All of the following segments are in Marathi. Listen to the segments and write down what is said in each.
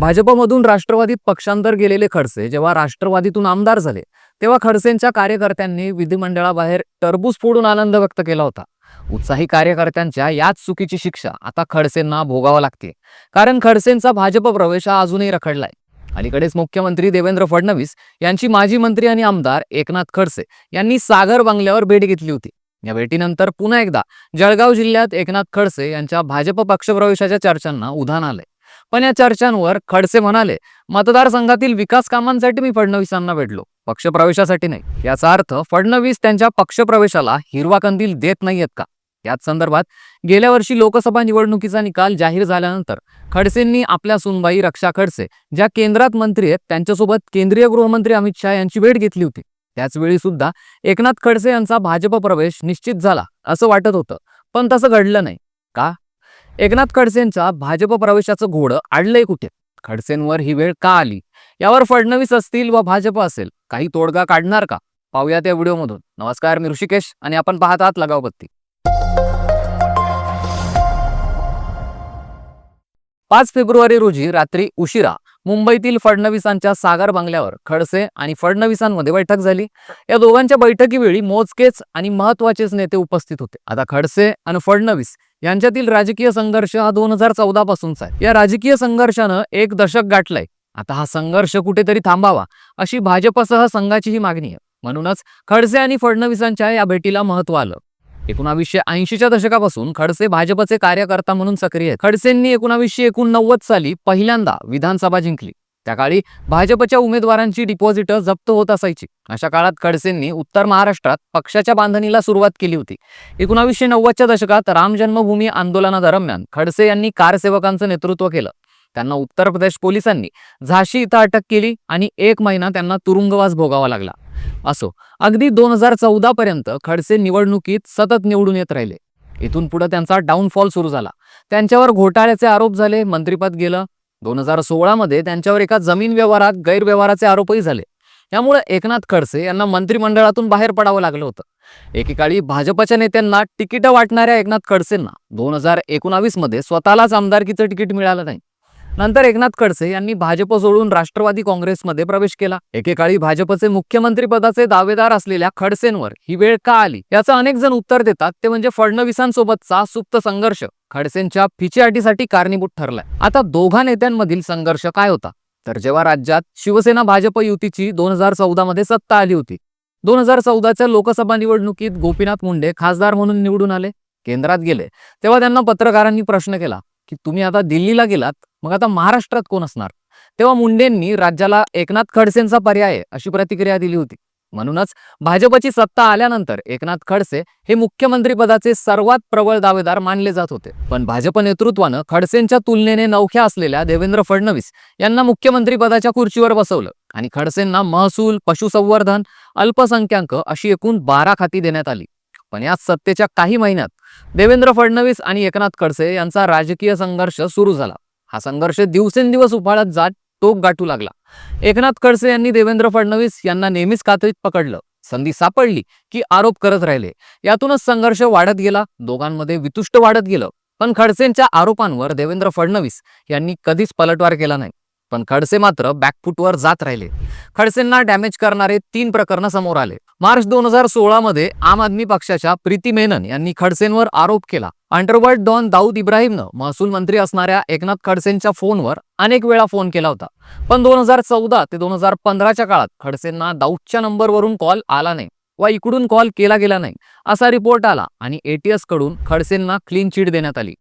भाजपमधून राष्ट्रवादीत पक्षांतर गेलेले खडसे जेव्हा राष्ट्रवादीतून आमदार झाले तेव्हा खडसेंच्या कार्यकर्त्यांनी विधिमंडळाबाहेर टरबूज फोडून आनंद व्यक्त केला होता. उत्साही कार्यकर्त्यांच्या याच चुकीची शिक्षा आता खडसेंना भोगावं लागते. कारण खडसेंचा भाजप प्रवेश हा अजूनही रखडलाय. अलीकडेच मुख्यमंत्री देवेंद्र फडणवीस यांची माजी मंत्री आणि आमदार एकनाथ खडसे यांनी सागर बंगल्यावर भेट घेतली होती. या भेटीनंतर पुन्हा एकदा जळगाव जिल्ह्यात एकनाथ खडसे यांच्या भाजप पक्षप्रवेशाच्या चर्चांना उधाण आलंय. पण या चर्चांवर खडसे म्हणाले मतदारसंघातील विकास कामांसाठी मी फडणवीसांना भेटलो. पक्षप्रवेशासाठी नाही. याचा अर्थ फडणवीस त्यांच्या पक्षप्रवेशाला हिरवा कंदील देत नाहीयेत का? याच संदर्भात गेल्या वर्षी लोकसभा निवडणुकीचा निकाल जाहीर झाल्यानंतर खडसेंनी आपल्या सुनबाई रक्षा खडसे ज्या केंद्रात मंत्री आहेत त्यांच्यासोबत केंद्रीय गृहमंत्री अमित शहा यांची भेट घेतली होती. त्याचवेळी सुद्धा एकनाथ खडसे यांचा भाजप प्रवेश निश्चित झाला असं वाटत होतं. पण तसं घडलं नाही. का? एकनाथ खडसेंच्या भाजप प्रवेशाचं घोडं आडलंय कुठे? खडसेंवर ही वेळ का आली? यावर फडणवीस असतील व भाजप असेल काही तोडगा काढणार का? पाहूया त्या व्हिडिओमधून. नमस्कार मी ऋषिकेश आणि आपण पाहत आहात लगावपत्ती पाच फेब्रुवारी रोजी रात्री उशिरा मुंबईतील फडणवीसांच्या सागर बंगल्यावर खडसे आणि फडणवीसांमध्ये बैठक झाली. या दोघांच्या बैठकीवेळी मोजकेच आणि महत्वाचेच नेते उपस्थित होते. आता खडसे आणि फडणवीस यांच्यातील राजकीय संघर्ष हा दोन हजार चौदा पासूनचा आहे. या राजकीय संघर्षानं एक दशक गाठलंय. आता हा संघर्ष कुठेतरी थांबावा अशी भाजपसह संघाची ही मागणी आहे. म्हणूनच खडसे आणि फडणवीसांच्या या भेटीला महत्त्व आलं. एकोणावीसशे ऐंशीच्या दशकापासून खडसे भाजपचे कार्यकर्ता म्हणून सक्रिय आहेत. खडसेंनी एकोणावीसशे एकोणनव्वद साली पहिल्यांदा विधानसभा जिंकली. त्या काळी भाजपच्या उमेदवारांची डिपॉझिट जप्त होत असायची. अशा काळात खडसेंनी उत्तर महाराष्ट्रात पक्षाच्या बांधणीला सुरुवात केली होती. एकोणावीसशे नव्वदच्या दशकात राम जन्मभूमी आंदोलनादरम्यान खडसे यांनी कारसेवकांचं नेतृत्व केलं. त्यांना उत्तर प्रदेश पोलिसांनी झाशी इथं अटक केली आणि एक महिना त्यांना तुरुंगवास भोगावा लागला. असो अगदी दोन हजार चौदा पर्यंत खडसे निवडणुकीत सतत निवडून येत राहिले. इथून पुढे त्यांचा डाऊनफॉल सुरू झाला. त्यांच्यावर घोटाळ्याचे आरोप झाले मंत्रिपद गेलं दोन हजार सोळामध्ये त्यांच्यावर एका जमीन व्यवहारात गैरव्यवहाराचे आरोपही झाले. त्यामुळे एकनाथ खडसे यांना मंत्रिमंडळातून बाहेर पडावं लागलं होतं. एकेकाळी भाजपच्या नेत्यांना तिकीटं वाटणाऱ्या एकनाथ खडसेंना दोन हजार एकोणावीसमध्ये स्वतःलाच आमदारकीचं तिकीट मिळालं नाही. नंतर एकनाथ खडसे यांनी भाजप सोडून राष्ट्रवादी काँग्रेसमध्ये प्रवेश केला. एकेकाळी भाजपचे मुख्यमंत्री पदाचे दावेदार असलेल्या खडसेंवर ही वेळ का आली? याचं अनेक जण उत्तर देतात ते म्हणजे फडणवीसांसोबतचा सुप्त संघर्ष. खडसेंच्या फिचेआटीसाठी कारणीभूत ठरलाय. आता दोघा नेत्यांमधील संघर्ष काय होता? तर जेव्हा राज्यात शिवसेना भाजप युतीची दोन हजार चौदा मध्ये सत्ता आली होती दोन हजार चौदाच्या लोकसभा निवडणुकीत गोपीनाथ मुंडे खासदार म्हणून निवडून आले केंद्रात गेले तेव्हा त्यांना पत्रकारांनी प्रश्न केला की तुम्ही आता दिल्लीला गेलात? मग आता महाराष्ट्रात कोण असणार? तेव्हा मुंडेंनी राज्याला एकनाथ खडसेंचा पर्याय आहे अशी प्रतिक्रिया दिली होती. म्हणूनच भाजपची सत्ता आल्यानंतर एकनाथ खडसे हे मुख्यमंत्रीपदाचे सर्वात प्रबळ दावेदार मानले जात होते. पण भाजप नेतृत्वानं खडसेंच्या तुलनेने नवख्या असलेल्या देवेंद्र फडणवीस यांना मुख्यमंत्रीपदाच्या खुर्चीवर बसवलं आणि खडसेंना महसूल पशुसंवर्धन अल्पसंख्याक अशी एकूण बारा खाती देण्यात आली. पण या सत्तेच्या काही महिन्यात देवेंद्र फडणवीस आणि एकनाथ खडसे यांचा राजकीय संघर्ष सुरू झाला. हा संघर्ष दिवसेंदिवस उफाळत जात टोक गाठू लागला. एकनाथ खडसे यांनी देवेंद्र फडणवीस यांना नेहमीच कात्रीत पकडलं. संधी सापडली की आरोप करत राहिले. यातूनच संघर्ष वाढत गेला. दोघांमध्ये वितुष्ट वाढत गेलं. पण खडसेंच्या आरोपांवर देवेंद्र फडणवीस यांनी कधीच पलटवार केला नाही. पण खडसे मात्र बॅकफुटवर जात राहिले. खडसेंना डॅमेज करणारे तीन प्रकरण समोर आले. मार्च दोन हजार सोळा मध्ये आम आदमी पक्षाच्या प्रीती मेनन यांनी खडसेंवर आरोप केला. अंडरवर्ल्ड डॉन दाऊद इब्राहिमनं महसूल मंत्री असणाऱ्या एकनाथ खडसेंच्या फोनवर अनेक वेळा फोन केला होता. पण दोन हजार चौदा ते दोन हजार पंधराच्या काळात खडसेंना दाऊदच्या नंबरवरून कॉल आला नाही वा इकडून कॉल केला गेला नाही असा रिपोर्ट आला आणि एटीएसकडून खडसेंना क्लीन चिट देण्यात आली.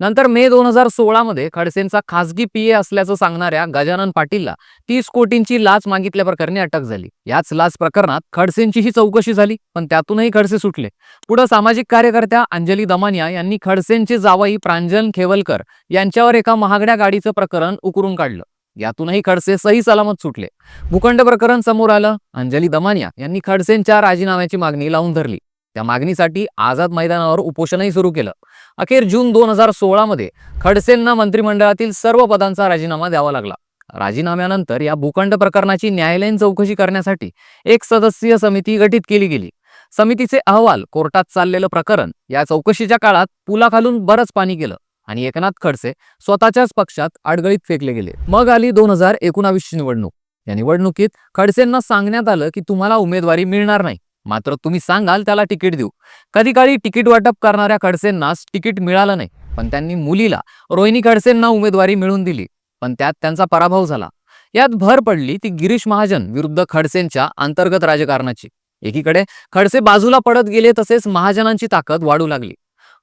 नंतर मे दोन हजार सोळामध्ये खडसेंचा खासगी पीए असल्याचं सांगणाऱ्या गजानन पाटीलला तीस कोटींची लाच मागितल्या प्रकरणी अटक झाली. याच लाच प्रकरणात खडसेंचीही चौकशी झाली पण त्यातूनही खडसे सुटले. पुढे सामाजिक कार्यकर्त्या अंजली दमानिया यांनी खडसेंचे जावई प्रांजल खेवलकर यांच्यावर एका महागड्या गाडीचं प्रकरण उकरून काढलं. यातूनही खडसे सही सलामत सुटले. भूखंड प्रकरण समोर आलं अंजली दमानिया यांनी खडसेंच्या राजीनाम्याची मागणी लावून धरली. त्या मागणीसाठी आझाद मैदानावर उपोषणही सुरू केलं. अखेर जून दोन हजार सोळामध्ये खडसेंना मंत्रिमंडळातील सर्व पदांचा राजीनामा द्यावा लागला. राजीनाम्यानंतर या भूखंड प्रकरणाची न्यायालयीन चौकशी करण्यासाठी एक सदस्यीय समिती गठीत केली गेली. समितीचे अहवाल कोर्टात चाललेलं प्रकरण या चौकशीच्या काळात पुलाखालून बरंच पाणी गेलं आणि एकनाथ खडसे स्वतःच्याच पक्षात अडगळीत फेकले गेले. मग आली दोन हजार एकोणावीसची निवडणूक. या निवडणुकीत खडसेंना सांगण्यात आलं की तुम्हाला उमेदवारी मिळणार नाही. मात्र तुम्ही सांगाल त्याला तिकीट देऊ. कधी काळी तिकीट वाटप करणाऱ्या खडसेंनाच तिकीट मिळालं नाही. पण त्यांनी मुलीला रोहिणी खडसेंना उमेदवारी मिळवून दिली. पण त्यात त्यांचा पराभव झाला. यात भर पडली ती गिरीश महाजन विरुद्ध खडसेंच्या अंतर्गत राजकारणाची. एकीकडे खडसे बाजूला पडत गेले तसेच महाजनांची ताकद वाढू लागली.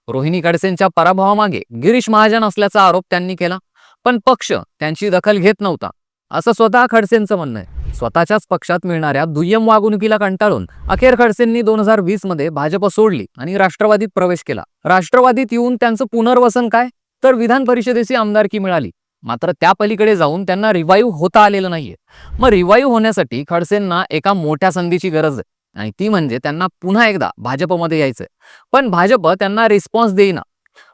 रोहिणी खडसेंच्या पराभवामागे गिरीश महाजन असल्याचा आरोप त्यांनी केला. पण पक्ष त्यांची दखल घेत नव्हता. असं स्वतः खडसेंचं म्हणणं आहे. स्वतःच्याच पक्षात मिळणाऱ्या दुय्यम वागणुकीला कंटाळून अखेर खडसेंनी दोन हजार वीसमध्ये भाजप सोडली आणि राष्ट्रवादीत प्रवेश केला. राष्ट्रवादीत येऊन त्यांचं पुनर्वसन काय? तर विधान परिषदेची आमदारकी मिळाली. मात्र त्या पलीकडे जाऊन त्यांना रिवाईव्ह होता आलेलं नाहीये. मग रिवाईव्ह होण्यासाठी खडसेंना एका मोठ्या संधीची गरज आहे. आणि ती म्हणजे त्यांना पुन्हा एकदा भाजपमध्ये यायचंय. पण भाजप त्यांना रिस्पॉन्स देईना.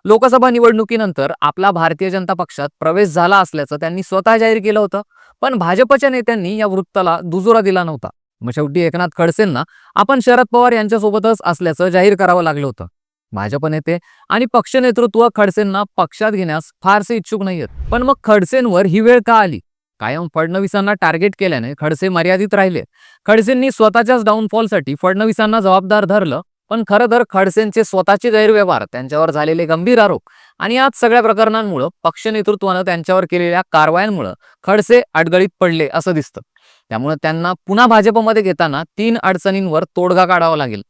लोकसभा निवडणुकीनंतर आपला भारतीय जनता पक्षात प्रवेश झाला असल्याचं त्यांनी स्वतः जाहीर केलं होतं. पण भाजपच्या नेत्यांनी या वृत्ताला दुजोरा दिला नव्हता. मग शेवटी एकनाथ खडसेंना आपण शरद पवार यांच्यासोबतच असल्याचं जाहीर करावं लागलं होतं. भाजप नेते आणि पक्ष नेतृत्व खडसेंना पक्षात घेण्यास फारसे इच्छुक नाहीयेत. पण मग खडसेंवर ही वेळ का आली? कायम फडणवीसांना टार्गेट केल्याने खडसे मर्यादित राहिले. खडसेंनी स्वतःच्याच डाऊनफॉलसाठी फडणवीसांना जबाबदार धरलं पण खरं तर खडसेंचे स्वतःचे गैरव्यवहार त्यांच्यावर झालेले गंभीर आरोप आणि आज सगळ्या प्रकरणांमुळं पक्ष नेतृत्वानं त्यांच्यावर केलेल्या कारवायांमुळं खडसे अडगळीत पडले असं दिसतं. त्यामुळे त्यांना पुन्हा भाजपमध्ये घेताना तीन अडचणींवर तोडगा काढावा लागेल.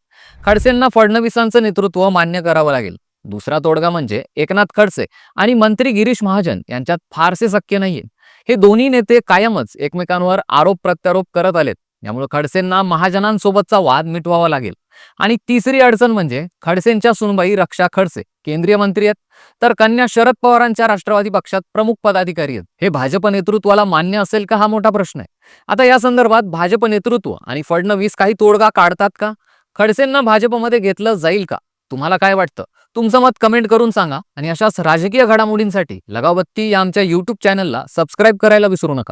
खडसेंना फडणवीसांचं नेतृत्व मान्य करावं लागेल. दुसरा तोडगा म्हणजे एकनाथ खडसे आणि मंत्री गिरीश महाजन यांच्यात फारसे शक्य नाहीये. हे दोन्ही नेते कायमच एकमेकांवर आरोप प्रत्यारोप करत आलेत. यामुळे खडसेंना महाजनांसोबतचा वाद मिटवावा लागेल. आणि तिसरी अडचण म्हणजे खडसेंच्या सुनबाई रक्षा खडसे केंद्रीय मंत्री आहेत. तर कन्या शरद पवारांच्या राष्ट्रवादी पक्षात प्रमुख पदाधिकारी आहेत. हे भाजप नेतृत्वाला मान्य असेल का हा मोठा प्रश्न आहे. आता या संदर्भात भाजप नेतृत्व आणि फडणवीस काही तोडगा काढतात का? खडसेंना भाजपमध्ये घेतलं जाईल का? तुम्हाला काय वाटतं? तुमचं मत कमेंट करून सांगा आणि अशाच राजकीय घडामोडींसाठी लगावत्ती या आमच्या युट्यूब चॅनलला सबस्क्राईब करायला विसरू नका.